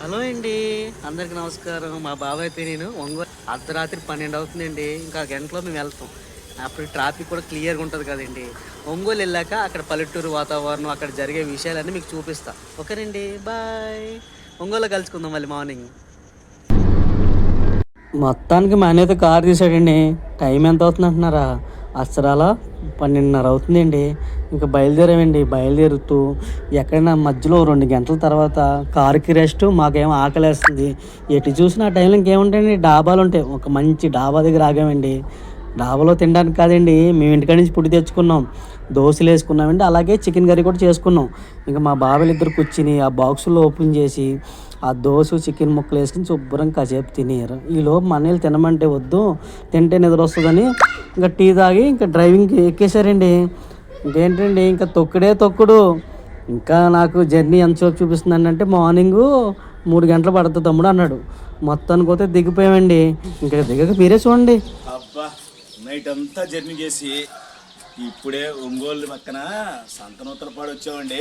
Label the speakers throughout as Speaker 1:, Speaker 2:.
Speaker 1: Hello అండి. అందరికి నమస్కారం. మా బాబాయ్ అయితే నేను. ఒంగోలు అర్ధరాత్రి పన్నెండు అవుతుందండి. ఇంకా గంటలో మేము వెళ్తాం. అప్పుడు ట్రాఫిక్ కూడా క్లియర్గా ఉంటుంది కదండి. ఒంగోలు వెళ్ళాక అక్కడ పల్లెటూరు వాతావరణం అక్కడ జరిగే విషయాలన్నీ మీకు చూపిస్తా. ఓకేనండి. బాయ్. ఒంగోలు కలుసుకుందాం మళ్ళీ మార్నింగ్ మొత్తానికి మా అనేది కార్ తీసాడండి టైం ఎంత అవుతుంది అంటున్నారా అస్తరాల పన్నెండున్నర అవుతుందండి. ఇంకా బయలుదేరామండి. బయలుదేరుతూ ఎక్కడైనా మధ్యలో రెండు గంటల తర్వాత కారుకి రెస్ట్ మాకేమో ఆకలేస్తుంది. ఎటు చూసినా ఆ టైంలో ఇంకేముంటాయండి? డాబాలు ఉంటాయి. ఒక మంచి డాబా దగ్గర ఆగామండి. డాబాలో తినడానికి కాదండి మేము ఇంటికాడ నుంచి పుట్టి తెచ్చుకున్నాం. దోశలు వేసుకున్నామండి. అలాగే చికెన్ కర్రీ కూడా చేసుకున్నాం. ఇంకా మా బాబాయలు ఇద్దరు కూర్చుని ఆ బాక్సులు ఓపెన్ చేసి ఆ దోశ చికెన్ ముక్కలు వేసుకుని శుభ్రం కాసేపు తినేరు ఈలోపు మన వీళ్ళు తినమంటే వద్దు తింటే నిద్ర వస్తుందని ఇంకా టీ తాగి ఇంకా డ్రైవింగ్కి ఎక్కేశారండి. ఇంకేంటండి ఇంకా తొక్కుడే తొక్కుడు. ఇంకా నాకు జర్నీ ఎంతసేపు చూపిస్తుంది అంటే మార్నింగ్ మూడు గంటలు పడుతుంది తమ్ముడు అన్నాడు. మొత్తానికి పోతే దిగిపోయామండి. ఇంకా దిగక మీరే చూడండి.
Speaker 2: అబ్బా నైట్ అంతా జర్నీ చేసి ఇప్పుడే ఒంగోలు పక్కన సంతనూతలపాడు వచ్చామండి.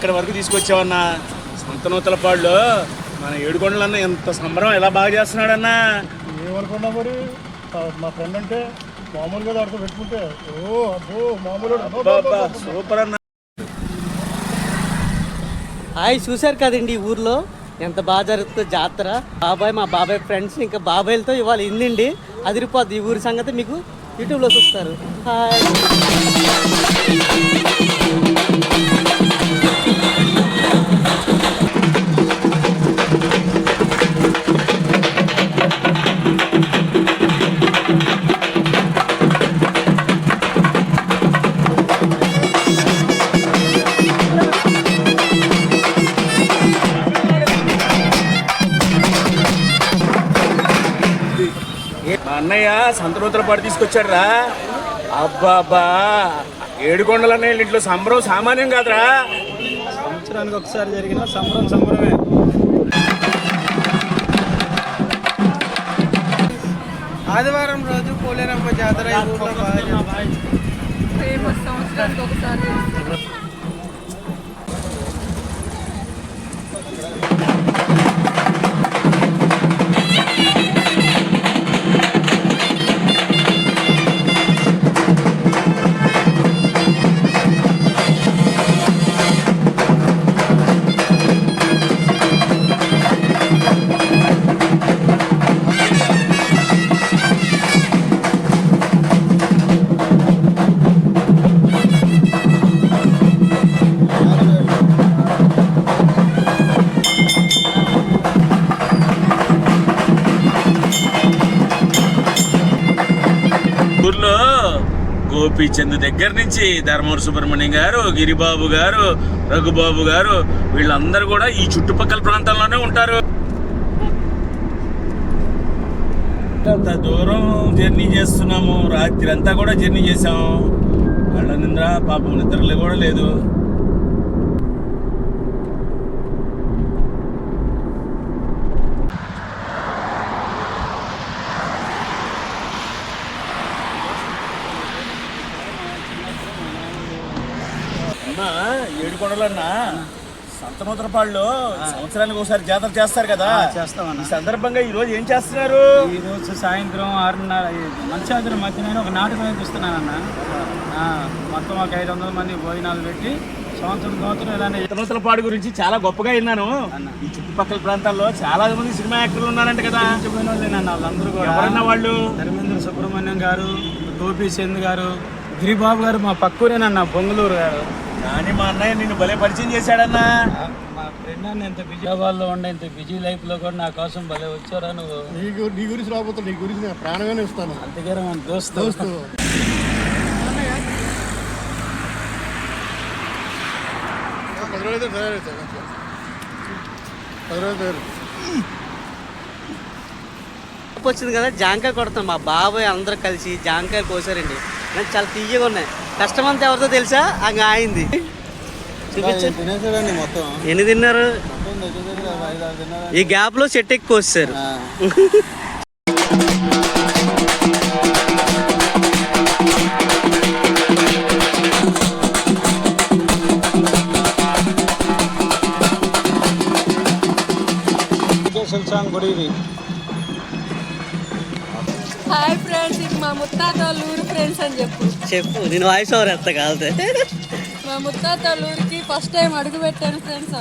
Speaker 2: ఇక్కడ వరకు తీసుకొచ్చావన్న సంతనూతలపాడులో మన ఏడుకొండలన్న ఎంత సంబరం ఎలా బాగా చేస్తున్నాడన్నా?
Speaker 3: ఏమనుకున్నా మరి? మా ఫ్రెండ్ అంటే మామూలుగా దాడితో పెట్టుకుంటే ఓ అబ్బో మామూలు
Speaker 2: సూపర్ అన్న.
Speaker 1: హాయ్ చూశారు కదండి ఈ ఊర్లో? ఎంత బాగా జరుగుతుందో జాతర. బాబాయ్ మా బాబాయ్ ఫ్రెండ్స్ ఇంకా బాబాయ్లతో ఇవాళ ఇందండి అదిరిపోద్ది ఈ ఊరి సంగతి మీకు యూట్యూబ్లో చూస్తారు. హాయ్.
Speaker 2: అన్నయ్య సంతనూతలపాడు పాటు తీసుకొచ్చాడురా. అబ్బాబ్బా. ఏడుకొండలన్నయ్య ఏడుకొండలు ఇంట్లో సంబరం సామాన్యం కాదురా.
Speaker 3: సంవత్సరానికి ఒకసారి జరిగిన సంబరం సంబరమే.
Speaker 4: ఆదివారం రోజు పోలేరమ్మ జాతర ఈ ఊర్లో బాగా
Speaker 5: ఫేమస్ సంవత్సరానికి ఒకసారి. చేస్తారు.
Speaker 2: గోపీచంద్ దగ్గర నుంచి ధర్మవర సుబ్రహ్మణ్యం గారు గిరిబాబు గారు రఘుబాబు గారు వీళ్ళందరూ కూడా ఈ చుట్టుపక్కల ప్రాంతాల్లోనే ఉంటారు. అంత దూరం జర్నీ చేస్తున్నాము? రాత్రి అంతా కూడా జర్నీ చేసాము కళ్ళ నింద్ర పాపం నిద్రలు కూడా లేదు అన్నా సంతనూతరపాడులో సంవత్సరానికి ఒకసారి జాతర చేస్తారు కదా.
Speaker 6: చేస్తామన్నా.
Speaker 2: ఈ సందర్భంగా ఈ రోజు ఏం చేస్తున్నారు?
Speaker 6: ఈ రోజు సాయంత్రం ఆరున్నర మంచాదుల మధ్యన ఒక నాటకం వేపిస్తున్నానన్న ఆ, మొత్తం ఒక ఐదు వందల మంది భోజనాలు పెట్టి సంవత్సరం సంవత్సరం ఇలానే
Speaker 2: సంతనూతరపాడు గురించి చాలా గొప్పగా విన్నాను. ఈ చుట్టుపక్కల ప్రాంతాల్లో చాలా మంది సినిమా యాక్టర్లు ఉన్నారంట కదా.
Speaker 6: వాళ్ళందరూ కూడా.
Speaker 2: ఎవరన్నా వాళ్ళు?
Speaker 6: ధర్మేంద్ర సుబ్రహ్మణ్యం గారు గోపి చంద్ గారు గిరిబాబు గారు మా పక్కూరేనన్న బొంగళూరు గారు.
Speaker 2: కానీ మా అన్నయ్య నిన్ను భలే పరిచయం చేశాడన్నా.
Speaker 6: మా ఫ్రెండ్ అన్న ఇంత బిజీ వాళ్ళు ఉండే ఇంత బిజీ లైఫ్లో కూడా నా కోసం భలే వచ్చారా నువ్వు?
Speaker 3: నీ నీ గురించి రాకపోతే నీ గురించి నేను ప్రాణంగానే ఇస్తాను.
Speaker 6: అందుకే మన దోస్తు.
Speaker 3: దోస్తు. పది రోజులు అయితే తయారైతే పది రోజులు తయారు
Speaker 1: వచ్చింది కదా జాంకాయ కొడతాం మా బాబాయ్ అందరూ కలిసి జాంకాయ కోసారండి. కానీ చాలా తీయగా ఉన్నాయి. కష్టమంతా ఎవరితో తెలుసా? అంగ ఆయింది.
Speaker 3: తినేసాడండి మొత్తం.
Speaker 1: ఎన్ని తిన్నారు? ఈ గ్యాప్లో చెట్టు ఎక్కువ
Speaker 6: గుడి ఇది
Speaker 5: ఇది మా ముత్తాత వాళ్ళ ఊరు ఫ్రెండ్స్ అని చెప్పు.
Speaker 1: చెప్పు నేను వాయిస్ ఓవర్ ఎత్త కాదు
Speaker 5: మా ముత్తాత వాళ్ళ ఊరికి ఫస్ట్ టైం అడుగు పెట్టాను ఫ్రెండ్స్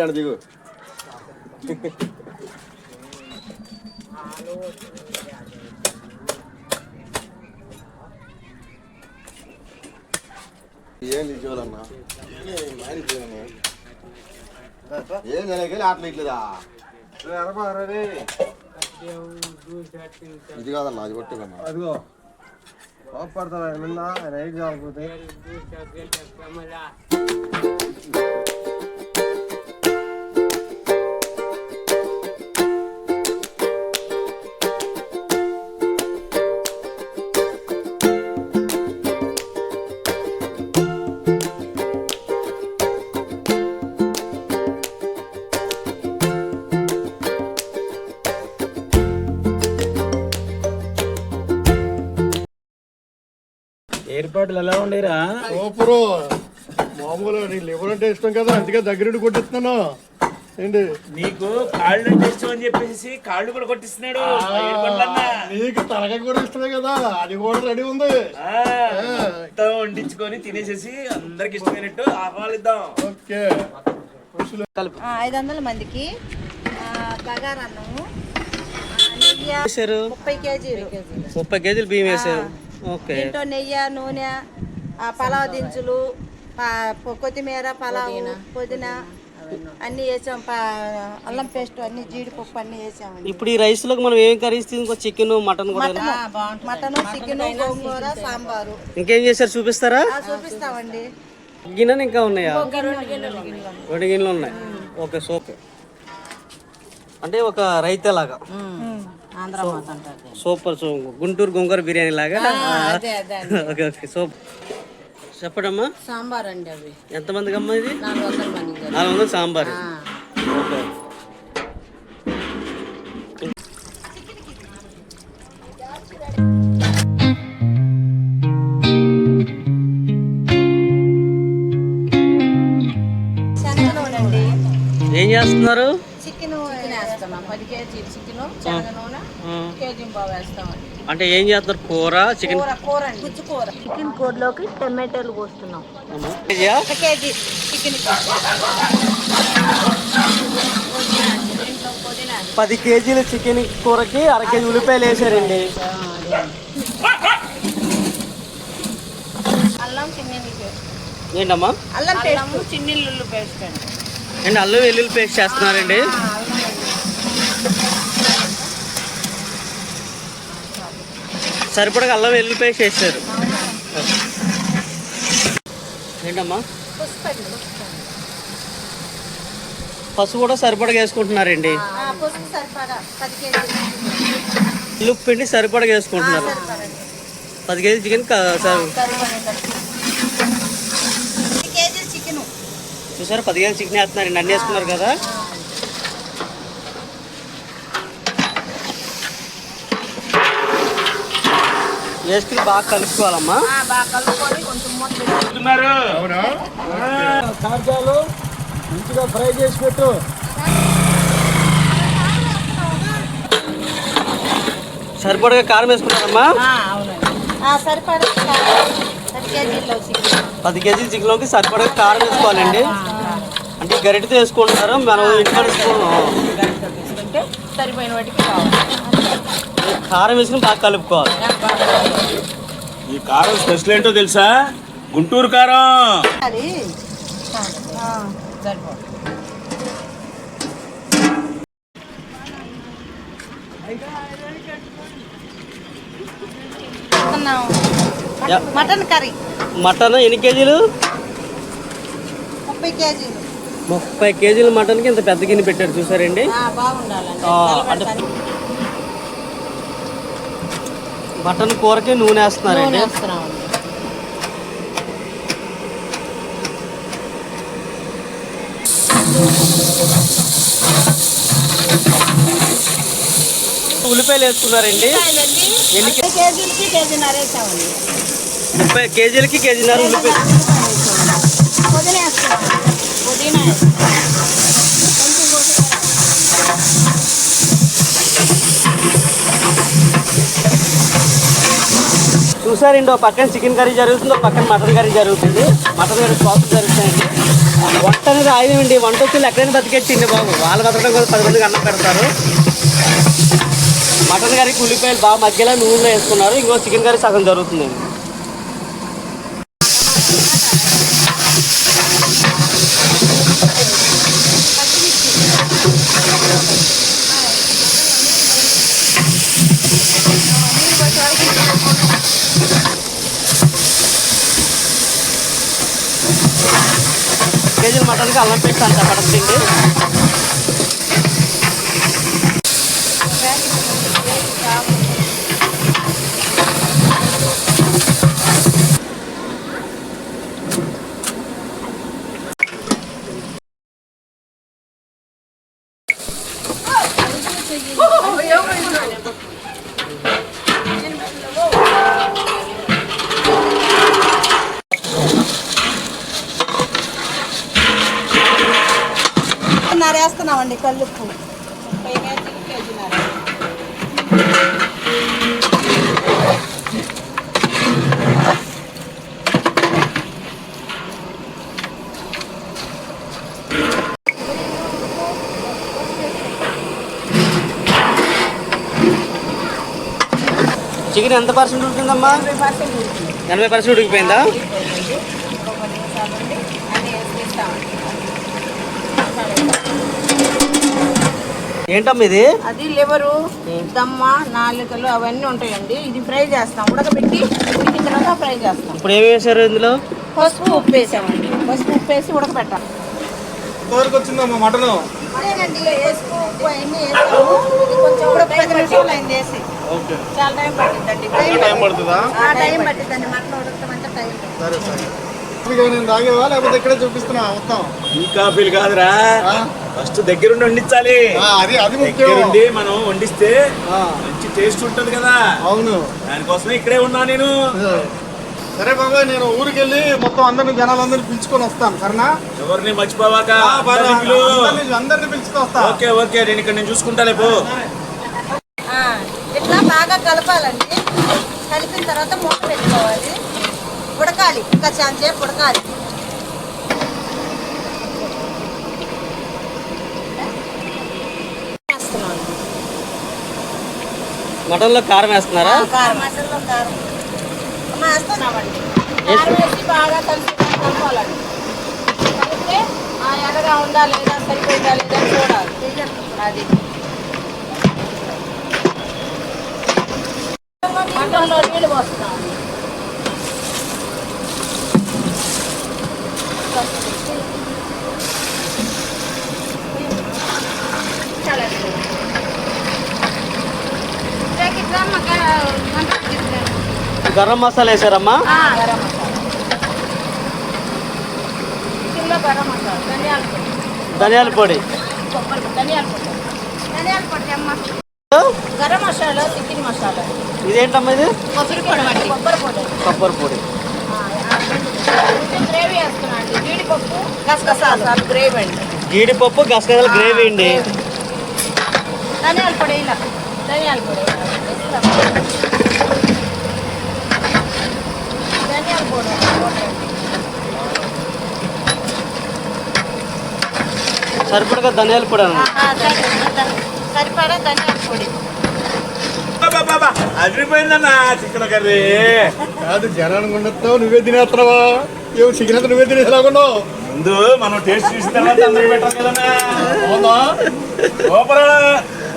Speaker 3: ఈడాడు దిగు
Speaker 7: ఏంది చూడన్నా ఏం జరగలి ఆటలు ఇట్లేదా? ఇది కాదన్నా అది కొట్టుకన్నా
Speaker 3: అదిగో కోపడతావా నిన్న రైట్ కాకపోతే?
Speaker 6: ఏర్పాట్లు ఎలా ఉండేరా?
Speaker 3: సూపరు మామూలుగా నీ లివర్ అంటే ఇష్టం కదా అందుకే దగ్గరుండి కొట్టిస్తున్నాను. ఏంటి?
Speaker 2: నీకు కాళ్ళు అంటే ఇష్టం అని చెప్పేసి కాళ్ళు కూడా కొట్టిస్తున్నాడు.
Speaker 3: నీకు తలకాయ కూడా ఇష్టమే కదా అది కూడా రెడీ ఉంది.
Speaker 2: ఆ, మొత్తం వండించుకొని తినేసేసి అందరికి ఇష్టమైనట్టు ఆహ్వానిద్దాం.
Speaker 3: ఓకే.
Speaker 8: ఆ, ఐదు వందల మందికి బగారన్నము ముప్పై కేజీలు.
Speaker 1: ముప్పై కేజీలు బియ్యం వేసారు
Speaker 8: దీంట్లో నెయ్యి నూనె ఆ, పలావ్ పొ- కొత్తిమీర పలావ్ పుదీనా. అన్నీ వేసాం. ప- అల్లం పేస్ట్ అన్ని జీడిపప్పు అన్ని వేసామండి
Speaker 1: ఇప్పుడు ఈ రైస్లోకి మనం ఏం కర్రీస్ ఇంకో చికెన్ మటన్ కూడా
Speaker 8: మటన్. చికెన్ గోంగూర సాంబారు.
Speaker 1: ఇంకేం చేశారు? చూపిస్తారా?
Speaker 8: ఆ, చూపిస్తామండి.
Speaker 1: గిన్నెలు ఇంకా ఉన్నాయా?
Speaker 8: రెండు గిన్నెలు
Speaker 1: ఉన్నాయి. ఓకే సూపర్ అంటే ఒక రైతే లాగా సూపర్ సో గుంటూరు గొంగూర బిర్యానీ లాగా? Okay okay super. చెప్పడమ్మా.
Speaker 8: సాంబార్ అండి అవి
Speaker 1: ఎంతమందికి అమ్మా ఇది?
Speaker 8: నాలుగు వందల
Speaker 1: సాంబార్. ఓకే. ఏం చేస్తున్నారు?
Speaker 8: చికెన్ వేస్తున్నాం. పది కేజీలు చికెన్ నూనె కేజీ
Speaker 1: అంటే ఏం చేస్తున్నారు? కూర చికెన్
Speaker 8: కూర కూర అండి. గుజ్జు కూర. చికెన్ కూరలోకి టమాటాలు పోస్తున్నాం కేజీ చికెన్
Speaker 1: పది కేజీల చికెన్ కూరకి అర కేజీ ఉల్లిపాయలు వేసారండి.
Speaker 8: అల్లం
Speaker 1: ఏంటమ్మా?
Speaker 8: అల్లం పేస్ట్. చిన్నీళ్ళు పేస్ట్ అండి.
Speaker 1: అండి అల్లం వెల్లుల్లి పేస్ట్ చేస్తున్నారండి? సరిపడగా అల్లం పేస్ట్ వేసారు ఏంటమ్మా? పసుపు కూడా సరిపడగా వేసుకుంటున్నారండి.
Speaker 8: సరిపడా
Speaker 1: ఉల్లిపి పిండి సరిపడగా వేసుకుంటున్నారు. పది కేజీ చికెన్ సరి-
Speaker 8: పది కేజీలు చికెన్.
Speaker 1: చూసారా పది కేజీ చికెన్ వేస్తున్నారండి. అన్నీ వేసుకున్నారు కదా? వేసుకుని బాగా కలుపుకోవాలమ్మా.
Speaker 8: బాగా కలుపుకొని కొంచెం
Speaker 6: కాజాలు మంచిగా ఫ్రై చేసి పెట్టు.
Speaker 1: సరిపడగా కారం వేసుకున్నారమ్మా?
Speaker 8: అవునండి. సరిపడా పది
Speaker 1: కేజీ చికెన్లోకి సరిపడగా కారం వేసుకోవాలండి. అంటే గరిటెతో వేసుకుంటున్నారు? మనం ఇంట్లో
Speaker 8: తీసుకుంటే సరిపోయిన వాటికి కావాలి.
Speaker 1: కారం వేసుకుని బాగా కలుపుకోవాలి.
Speaker 2: ఈ కారం స్పెషల్ ఏంటో తెలుసా? గుంటూరు కారం.
Speaker 8: Mutton curry.
Speaker 1: మటన్ ఎన్ని కేజీలు?
Speaker 8: ముప్పై కేజీలు.
Speaker 1: ముప్పై కేజీల మటన్కి ఇంత పెద్ద గిన్నె పెట్టారు చూసారండి?
Speaker 8: నిలబడతాను.
Speaker 1: మటన్ కూరకి నూనె వేస్తున్నారండి.
Speaker 8: వేస్తున్నామండి.
Speaker 1: ఉల్లిపాయలు వేసుకున్నారండి.
Speaker 8: కాయలండి
Speaker 1: ఎన్ని
Speaker 8: కేజీలకి కేజీన్నర వేసామండి.
Speaker 1: ముప్పై కేజీలకి కేజీన్నర ఉల్లిపాయ
Speaker 8: పుదీనా వేస్తున్నాం పుదీనా వేస్తున్నాం. కొంచెం కొత్తిమీర.
Speaker 1: చూసారండి ఒక పక్కన చికెన్ కర్రీ జరుగుతుంది ఒక పక్కన మటన్ కర్రీ జరుగుతుంది. మటన్ కర్రీ సాస్ జరుగుతాయండి వంట అనేది ఆయుధం అండి వంట వచ్చి ఎక్కడైనా బతికెట్టింది బాబు. వాళ్ళు బతకడం కోసం పది మందికి అన్నం పెడతారు. మటన్ కర్రీకి ఉల్లిపాయలు బాగా మధ్యలో నూనెలో వేసుకున్నారు. ఇంకో చికెన్ కర్రీ సగం జరుగుతుందండి కేజీల మటన్కి అల్లం పెట్టి అంత పడుతుంది
Speaker 8: కేజీన్నర వేస్తున్నామండి కల్లుప్పు ముప్పై కేజీలు కేజీన్నర
Speaker 1: చికెన్ ఎంత పర్సెంట్ ఉంటుందమ్మా ఎనభై పర్సెంట్ ఉడికిపోయిందా?
Speaker 8: అన్నీ
Speaker 1: ఏంటమ్మా ఇది?
Speaker 8: అది లివరు దమ్మ నాలుకలు అవన్నీ ఉంటాయండి. ఇది ఫ్రై చేస్తాం. ఉడకబెట్టి ఉడికిన తర్వాత ఫ్రై చేస్తాం.
Speaker 1: ఇప్పుడు ఏమి వేశారు ఇందులో?
Speaker 8: పసుపు ఉప్పు వేసామండి. పసుపు ఉప్పు వేసి ఉడకబెట్టాలి.
Speaker 3: ఎంతవరకు వచ్చిందమ్మా మటను
Speaker 8: అదేనండి పసుపు ఉప్పు అవన్నీ వేసాము. ఇది కొంచెం పది నిమిషాలు అయింది వేసి. చాలా టైం పట్టిందండి
Speaker 3: టైం పడుతుందా?
Speaker 8: ఆ టైం పట్టిందండి మటన్ ఉడకమంటే టైం
Speaker 3: సరే సరే. ఇక నేను తాగేవా? లేకపోతే ఇక్కడే చూపిస్తున్నా మొత్తం.
Speaker 2: ఈ కాఫీలు కాదురా? ఫస్ట్ దగ్గరుండి వండించాలి.
Speaker 3: అది అది ముఖ్యం.
Speaker 2: దగ్గరుండి మనం వండిస్తే మంచి టేస్ట్ ఉంటది కదా.
Speaker 3: అవును.
Speaker 2: దానికోసమే ఇక్కడే ఉన్నా నేను.
Speaker 3: సరే బాబాయ్ నేను ఊరికి వెళ్ళి మొత్తం అందరిని జనాలందరిని పిలుచుకొని వస్తాను సరేనా?
Speaker 2: ఎవరిని మర్చిపోవాక అందరినీ పిలు.
Speaker 3: అందరిని అందరిని పిలుచుకొని వస్తా.
Speaker 2: Okay okay. నేను ఇక్కడ నేను చూసుకుంటా లేపు
Speaker 8: బాగా కలపాలండి. కలిపిన తర్వాత మూత పెట్టుకోవాలి. ఉడకాలి. ఇంకా చాలా సేపు ఉడకాలి.
Speaker 1: మటన్లో కారం వేస్తున్నారా?
Speaker 8: కారం. మసాలాలో కారం. వేస్తున్నామండి. కారం వేసి బాగా కలిసి కలపాలండి. కలిపితే ఆ ఎర్రగా ఉందా లేదా సరిపోయిందా లేదా చూడాలి. అది. మటన్లో నీళ్ళు పోస్తున్నాం
Speaker 1: గరం మసాలా వేసారమ్మా?
Speaker 8: గరం మసాలా. చికెన్లో గరం మసాలా ధనియాల పొడి.
Speaker 1: ధనియాల పొడి,
Speaker 8: ధనియాల పొడి. ధనియాల పొడి అమ్మ. గరం మసాలా చికెన్ మసాలా.
Speaker 1: ఇదేంటమ్మా ఇది?
Speaker 8: కొబ్బరి పొడి అండి. కొబ్బరి పొడి.
Speaker 1: కొబ్బరి పొడి.
Speaker 8: గ్రేవీ వేస్తున్నా అండి. జీడిపప్పు గసగసాలు గ్రేవీ అండి.
Speaker 1: జీడిపప్పు గసగసాల గ్రేవీ అండి.
Speaker 8: ధనియాల పొడి ఇలా. ధనియాల పొడి. ధనియాల పొడి పొడి.
Speaker 1: సరిపడగా ధనియాల పొడి.
Speaker 8: సరిపడా ధనియాల పొడి.
Speaker 2: బాబా అదిరిపోయిందన్నా చికెన్ కర్రీ.
Speaker 3: కాదు జనాన్ని ఉండొస్తావు నువ్వే తినేస్తున్నావా? ఏమో చికెన్ నువ్వే తినేలాగున్నావు
Speaker 2: ముందు మనం టేస్ట్ చూసిన తర్వాత అందరికి పెట్టాలి కదన్నా
Speaker 3: అవునా?
Speaker 2: సూపర్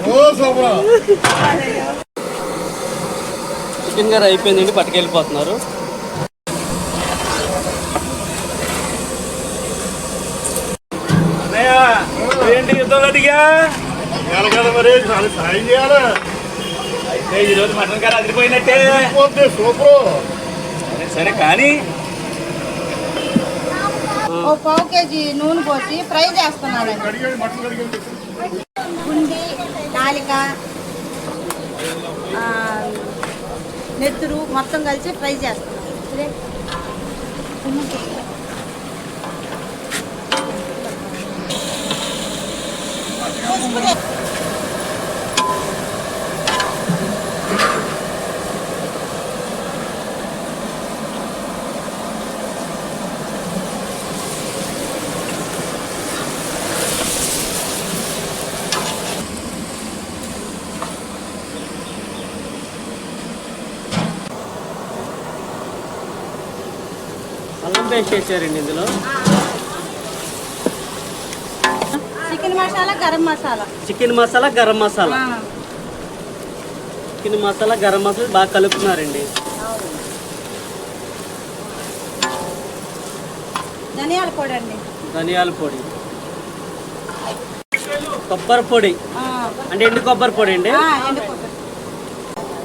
Speaker 3: ఓ సోమరా
Speaker 1: చికెన్ గారు అయిపోయిందండి పట్టుకెళ్ళిపోతున్నారు.
Speaker 2: అన్నయ్య ఏంటి యుద్ధంలో
Speaker 3: కదా మరి చాలా సాయం చేయాలి?
Speaker 2: అయితే ఈరోజు మటన్ కర్రీ అదిరిపోయినట్టే.
Speaker 3: సూపర్
Speaker 2: సరే సరే కానీ
Speaker 8: ఓ పావు కేజీ నూనె పోసి ఫ్రై
Speaker 3: అడిగాడు
Speaker 8: గుండి నాలిక నెత్తురు మొత్తం కలిసి ఫ్రై చేస్తున్నాను
Speaker 1: అల్లం పేస్ట్ వేసారండి ఇందులో.
Speaker 8: Chicken masala garam masala.
Speaker 1: Chicken masala garam masala. Chicken masala garam masala బాగా కలుపుతున్నారండి.
Speaker 8: ధనియాల పొడి అండి.
Speaker 1: ధనియాల పొడి. కొబ్బరి పొడి. అంటే ఎండు కొబ్బరి పొడి అండి.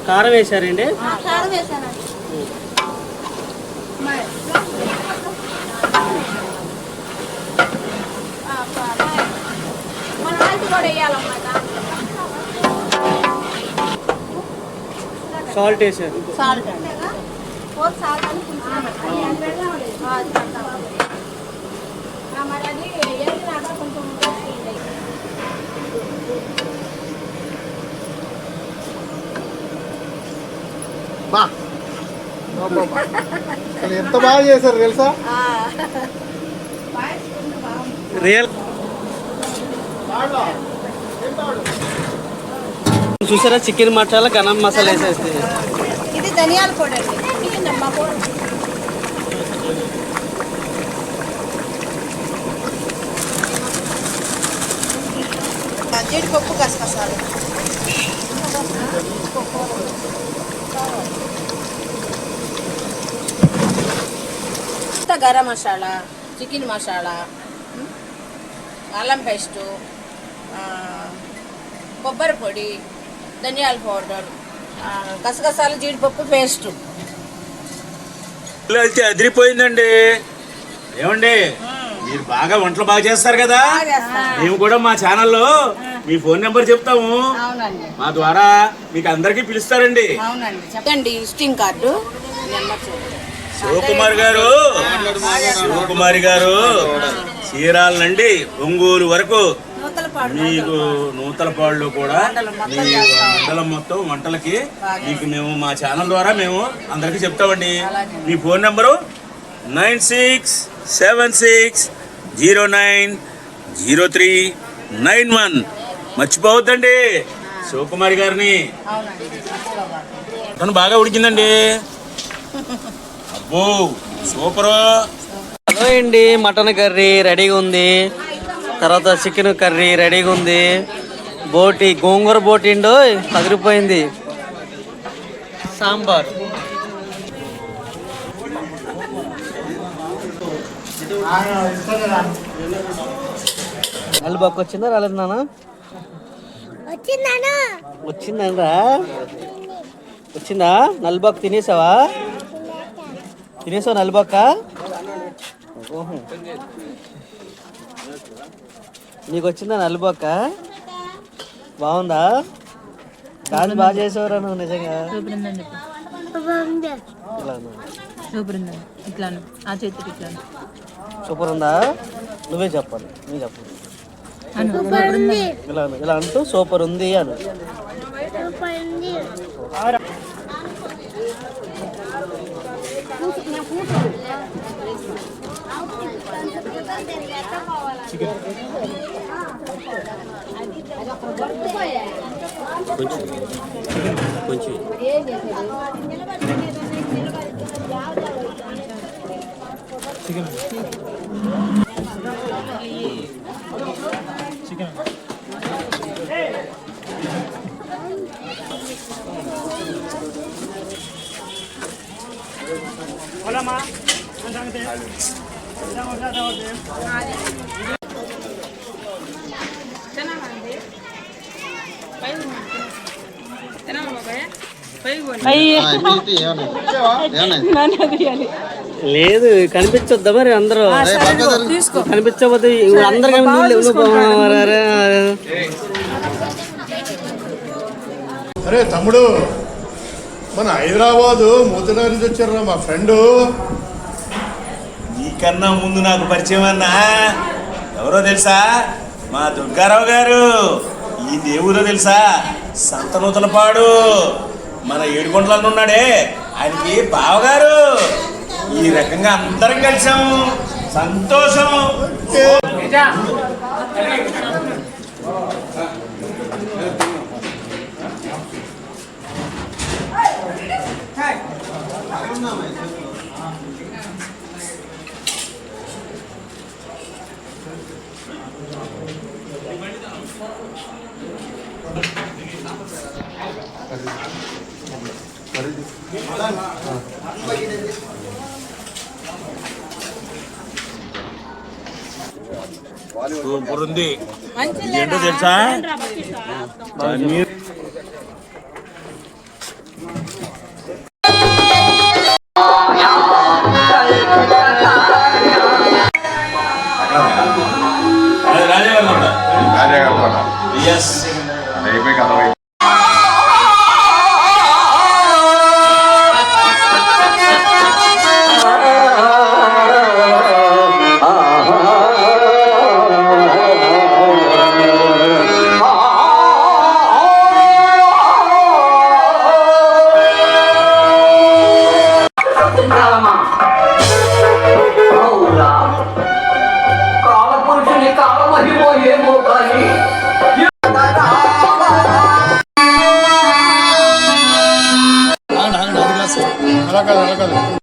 Speaker 1: కారం వేసారండి
Speaker 8: ఆ, కారం వేసానండి మరి. ఆ, ప- మరి. మన ఆల్ట్ కూడా.
Speaker 1: సాల్ట్ వేసారు
Speaker 8: సాల్ట్ సాల్ట్ మరి అది వేసినాక కొంచెం.
Speaker 3: బా ఎంత బాగా చేశారు తెలుసా
Speaker 8: ఆ.
Speaker 1: రియల్ చూసారా? చికెన్ మసాలా గరం మసాలా వేసేస్తే
Speaker 8: ఇది ధనియాల పొడి జీడిపప్పు గసగసాలు. గరం మసాలా చికెన్ మసాలా అల్లం పేస్టు. కొబ్బరి పొడి ధనియాల పౌడర్ గసగసాలు జీడిపప్పు పేస్టు.
Speaker 2: అయితే అదిరిపోయిందండి. ఏమండి? మీరు బాగా వంటలు బాగా చేస్తారు కదా? మేము కూడా మా ఛానల్లో మీ ఫోన్ నెంబర్ చెప్తాము. మా ద్వారా మీకు అందరికీ పిలుస్తారండి.
Speaker 8: చెప్పండి విజిటింగ్ కార్డు
Speaker 2: శివకుమార్ గారు. శివకుమారి గారు. చీరాల నుండి ఒంగోలు వరకు
Speaker 8: నూతల
Speaker 2: మీకు నూతలపాడులో కూడా మీ మండలం మొత్తం వంటలకి మీకు మేము మా ఛానల్ ద్వారా మేము అందరికీ చెప్తామండి. మీ phone number nine six seven six zero nine zero three nine one. మర్చిపోవద్దండి. శివకుమారి గారిని. తను బాగా ఉడికిందండి. అబ్బో సూపరు.
Speaker 1: హలో అండి మటన్ కర్రీ రెడీగా ఉంది. తర్వాత చికెన్ కర్రీ రెడీగా ఉంది. బోటి గోంగూర బోటి అండో పదిరిపోయింది సాంబార్. నల్లిబాక్ వచ్చిందా? రాలేదు నాన్న? వచ్చిందండ్రా వచ్చిందా నల్లిబాక్ తినేసావా? తినేసావు నల్లిబాక్క ఓహో. నీకు వచ్చిందా నల్లిబాక్క బాగుందా? కాదు బాగా చేసేవరా నువ్వు నిజంగా?
Speaker 9: సూపర్ ఉందండి ఇట్లాను. ఆ చేతికి ఇట్లాను.
Speaker 1: సూపర్ ఉందా నువ్వే చెప్పాలి. నువ్వు చెప్పాలి.
Speaker 9: ఉంది.
Speaker 1: ఇలా అను. ఇలా అంటూ సూపర్ ఉంది. అను 아 니, 내 가. లేదు కనిపించొద్దా మరి అందరూ? కనిపించకపోతే అందరు?
Speaker 3: అరే తమ్ముడు. మన హైదరాబాదు మూతనారి నుంచి వచ్చారా మా ఫ్రెండు.
Speaker 2: నీకన్నా ముందు నాకు పరిచయం అన్నా. ఎవరో తెలుసా? మా దుర్గారావు గారు. ఈ దేవురో తెలుసా? సంతనూతలపాడు మన ఏడుకొండలలో ఉన్నాడే. ఆయనకి బావగారు ఈ రకంగా అందరం కలిసాము. సంతోషం. సూపర్ ఉంది. ఏంటో తెలుసా?
Speaker 3: అలా కాదు